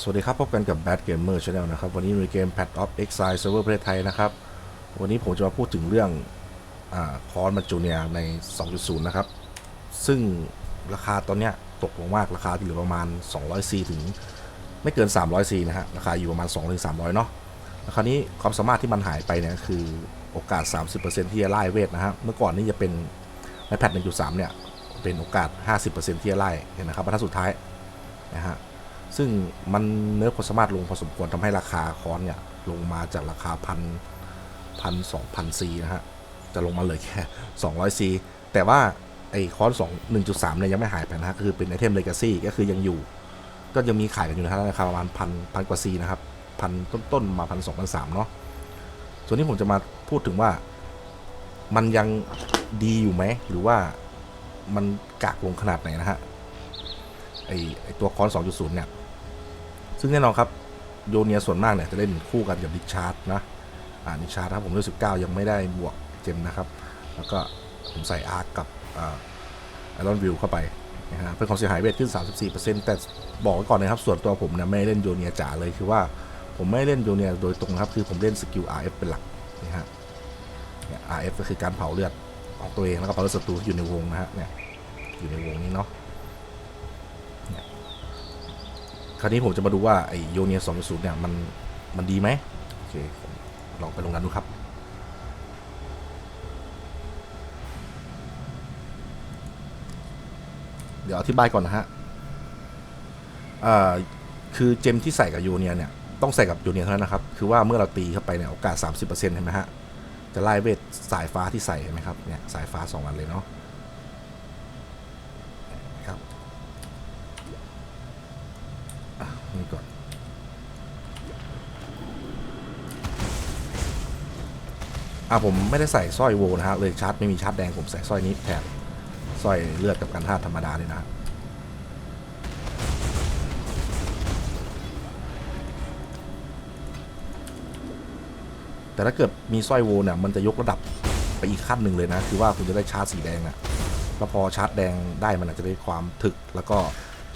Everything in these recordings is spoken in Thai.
สวัสดีครับ พบกันกับ Bad Gamer Channel นะครับ วันนี้มีเกม p a t of Exile Server ประเทศไทยนะครับ วันนี้ผมจะมาพูดถึงเรื่องอคอร์สมาจูเนียใน 2.0 นะครับ ซึ่งราคาตอนนี้ตกลงมากราคาที่เหลือประมาณ 200C ถึงไม่เกิน 300C นะฮะ ราคาอยู่ประมาณ 2-300 เนาะราคานี้ความสามารถที่มันหายไปเนี่ยคือโอกาส 30%ที่จะไล่เวทนะฮะ เมื่อก่อนนี่จะเป็นในแพท1.3 เนี่ย เป็นโอกาส 50%ที่จะไล่เห็นนะครับบรรทัดสุดท้ายนะฮะ ซึ่งมันเนื้อความสามารถลงพอสมควรทำให้ราคาคอนเนี่ยลงมาจากราคาพันพันสองพันซีนะฮะ จะลงมาเลยแค่สองร้อยซีแต่ว่าไอ้คอนสองหนึ่งจุดสามเนี่ยยังไม่หายไปนะฮะคือเป็นไอเทมเลกาซี่ก็คือยังอยู่ ก็ยังมีขายกันอยู่นะฮะราคาประมาณพันพันกว่าซีนะครับพันต้นๆมาพันสองพันสามเนาะส่วนนี้ผมจะมาพูดถึงว่ามันยังดีอยู่ไหม หรือว่ามันกากลงขนาดไหนนะฮะไอไอตัวคอน2.0 เนี่ย ซึ่งแน่นอนครับโยเนียส่วนมากเนี่ยจะเล่นคู่กันกับดิชาร์ดนะ อ่าดิชาร์ดครับผมรู้สึก9ยังไม่ได้บวกเจมนะครับ แล้วก็ผมใส่อาร์คกับไอรอนวิวเข้าไปนะฮะเป็นความเสียหายเวทขึ้น 34%แต่บอกไว้ก่อนนะครับ ส่วนตัวผมเนี่ยไม่เล่นโยเนียจ๋าเลยคือว่าผมไม่เล่นโยเนียโดยตรงครับ คือผมเล่นสกิล RF เป็นหลักนะฮะเนี่ย RF ก็คือการเผาเลือดของตัวเองแล้วก็เผาเลือดศัตรูที่อยู่ในวงนะฮะเนี่ยอยู่ในวงนี้เนาะ คราวนี้ผมจะมาดูว่าไอโยเนีย2.0เนี่ยมันมันดีไหมโอเคลองไปลงนั้นดูครับเดี๋ยวอธิบายก่อนนะฮะคือเจมที่ใส่กับโยเนียเนี่ย ต้องใส่กับโยเนียเท่านั้นนะครับ คือว่าเมื่อเราตีเข้าไปเนี่ยโอกาส 30%เห็นไหมฮะ จะไล่เวทสายฟ้าที่ใส่เห็นไหมครับ เนี่ยสายฟ้าสองอันเลยเนาะครับ อะ นี่ก่อน อะผมไม่ได้ใส่สร้อยโวนะฮะ เลยชาร์จไม่มีชาร์จแดงผมใส่สร้อยนี้แทนสร้อยเลือดกับกันธาตุธรรมดาเลยนะแต่ถ้าเกิดมีสร้อยโวเนี่ยมันจะยกระดับไปอีกขั้นหนึ่งเลยนะ คือว่าคุณจะได้ชาร์จสีแดงอะแล้วพอชาร์จแดงได้มันอาจจะได้ความถึก แล้วก็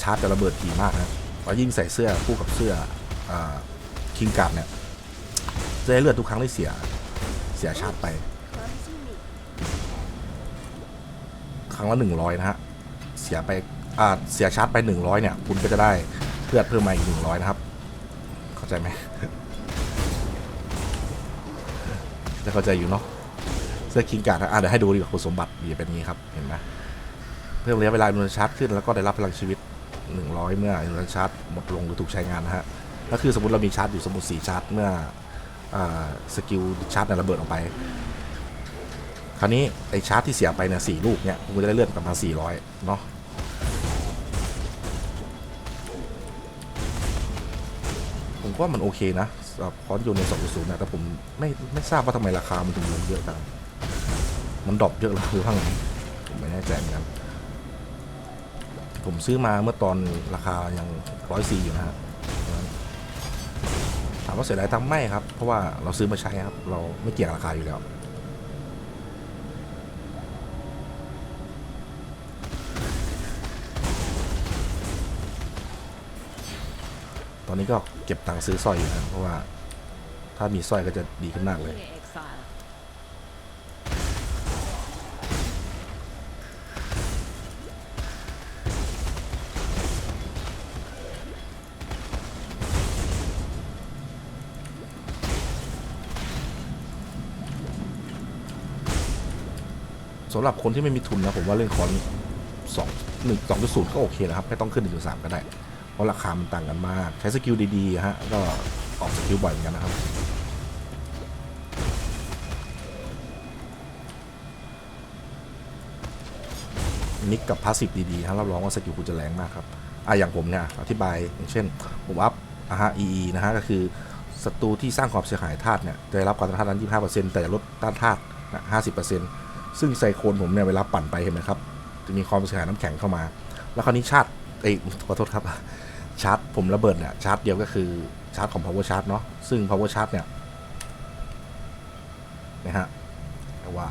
ชาร์จจะระเบิดถี่มากนะ แล้วยิ่งใส่เสื้อคู่กับเสื้อคิงการ์ดเนี่ยจะได้เลือดทุกครั้งที่เสียเสียชาร์จไป ครั้งละหนึ่งร้อยนะฮะ เสียไปอ่าเสียชาร์จไปหนึ่งร้อยเนี่ย คุณก็จะได้เลือดเพิ่มมาอีกหนึ่งร้อยนะครับ เข้าใจไหมจะเข้าใจอยู่เนาะเสื้อคิงการ์ดอะเดี๋ยวให้ดูดีกว่าคุณสมบัติดีเป็นนี้ครับ เห็นไหมเพิ่มระยะเวลาอินชาร์จขึ้นแล้วก็ได้รับพลังชีวิต 100 เมื่ออินชาร์จหมดลงหรือถูกใช้งานนะฮะก็คือสมมติเรามีชาร์จอยู่สมมติ4ชาร์จเมื่ออสกิลชาร์จเนี่ยระเบิดออกไป คราวนี้ไอชาร์จที่เสียไปเนี่ยสี่ลูกเนี่ยคุณจะได้เลื่อนกลับมาสี่ร้อยเนาะผมว่ามันโอเคนะสำหรับคอนยนใน2.0นะแต่ผมไม่ไม่ทราบว่าทำไมราคามันถึงลงเยอะจังมันดรอปเยอะหรือว่างผมไม่แน่ใจเหมือนกัน ผมซื้อมาเมื่อตอนราคายังร้อยสี่อยู่นะฮะถามว่าเสียดายตังค์ไม่ครับ เพราะว่าเราซื้อมาใช้ครับ เราไม่เกี่ยงราคาอยู่แล้วตอนนี้ก็เก็บตังค์ซื้อสร้อยอยู่นะเพราะว่าถ้ามีสร้อยก็จะดีขึ้นมากเลย สำหรับคนที่ไม่มีทุนนะผมว่าเล่นคอนสองหนึ่งสองจุดศูนย์ก็โอเคนะครับไม่ต้องขึ้นหนึ่งจุดสามก็ได้ เพราะราคามันต่างกันมาก ใช้สกิลดีๆฮะก็ออกสกิลบ่อยเหมือนกันนะครับมิกกับพาสซีฟดีๆฮะรับรองว่าสกิลคุณจะแรงมากครับอะอย่างผมเนี่ยอธิบายอย่างเช่นผมอัพอะฮะ EE นะฮะก็คือศัตรูที่สร้างความเสียหายธาตุเนี่ยจะได้รับความต้านทานนั้น25%แต่จะลดต้านธาตุนะ50% ซึ่งไซโคนผมเนี่ยเวลาปั่นไปเห็นไหมครับ จะมีความเสียหายน้ำแข็งเข้ามา แล้วคราวนี้ชาร์จเอ้ยขอโทษครับ ชาร์จผมระเบิดเนี่ยชาร์จเดียวก็คือชาร์จของ power charge เนาะซึ่ง power charge เนี่ยนะฮะแต่ว่า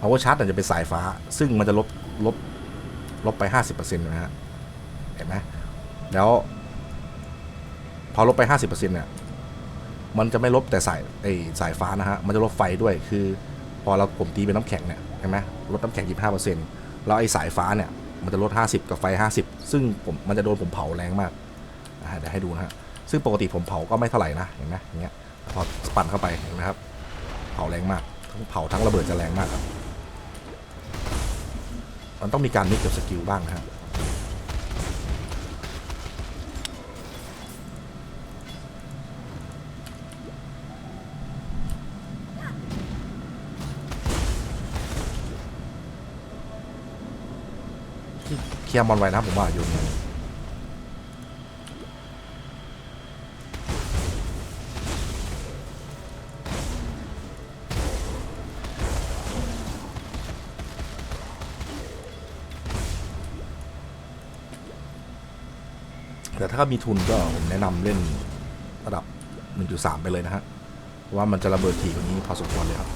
power charge เนี่ยจะเป็นสายฟ้า ซึ่งมันจะลบลบลบไป 50%นะฮะเห็นไหมแล้ว พอลบไป 50%เนี่ยมันจะไม่ลบแต่สายไอสายฟ้านะฮะ มันจะลบไฟด้วยคือ พอเราผมตีเป็นน้ำแข็งเนี่ย เห็นไหมลดน้ำแข็ง25%แล้วไอ้สายฟ้าเนี่ยมันจะลด 50 กับไฟ 50 ซึ่งผมมันจะโดนผมเผาแรงมากเดี๋ยวให้ดูนะฮะซึ่งปกติผมเผาก็ไม่เท่าไหร่นะเห็นไหมอย่างเงี้ยพอปั่นเข้าไปเห็นไหมครับเผาแรงมากทั้งเผาทั้งระเบิดจะแรงมากครับมันต้องมีการมิกกับสกิลบ้างนะฮะ เคลียร์มอนไว้นะผมว่าอยู่แต่ถ้ามีทุนก็ผมแนะนำเล่นระดับ 1.3 ไปเลยนะฮะเพราะว่ามันจะระเบิดถี่กว่านี้พอสมควรเลยครับ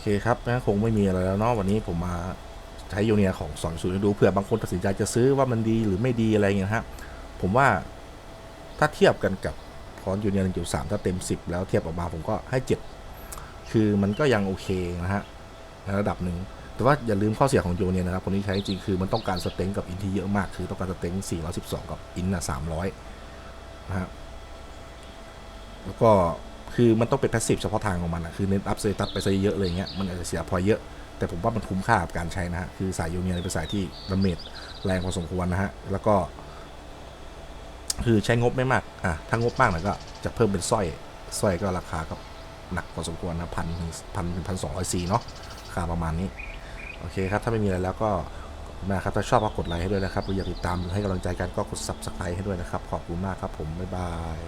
เคครับงั้นคงไม่มีอะไรแล้วเนาะวันนี้ผมมาใช้ยูเนียของสอนศูนย์ดูเผื่อบางคนตัดสินใจจะซื้อว่ามันดีหรือไม่ดีอะไรเงี้ยฮะผมว่าถ้าเทียบกันกับคอนยูเนีย1.3ถ้าเต็ม10แล้วเทียบออกมาผมก็ให้7คือมันก็ยังโอเคนะฮะในระดับหนึ่งแต่ว่าอย่าลืมข้อเสียของยูเนียนะครับคนนี้ใช้จริงคือมันต้องการสเต็งกับอินที่เยอะมาก คือต้องการสเต็ง412 กับอินน่ะ300 นะฮะแล้วก็ คือมันต้องเป็นแพสซีฟเฉพาะทางของมันอะคือเน้นอัพเซตัสไปซะเยอะเลยเงี้ยมันอาจจะเสียพอยเยอะ แต่ผมว่ามันคุ้มค่ากับการใช้นะฮะ คือสายยูเนียเป็นสายที่ดาเมจแรงพอสมควรนะฮะ แล้วก็ คือใช้งบไม่มาก อะ ถ้างบมากหน่อยก็จะเพิ่มเป็นสร้อยสร้อยก็ราคาก็หนักพอสมควรนะพันพันถึงพันสองร้อยสี่เนาะราคาประมาณนี้ โอเคครับ ถ้าไม่มีอะไรแล้วก็ขอบคุณมาครับถ้าชอบก็กดไลค์ให้ด้วยนะครับหรืออยากติดตามหรือให้กำลังใจกันก็กด subscribe ให้ด้วยนะครับ ขอบคุณมากครับผม บ๊ายบาย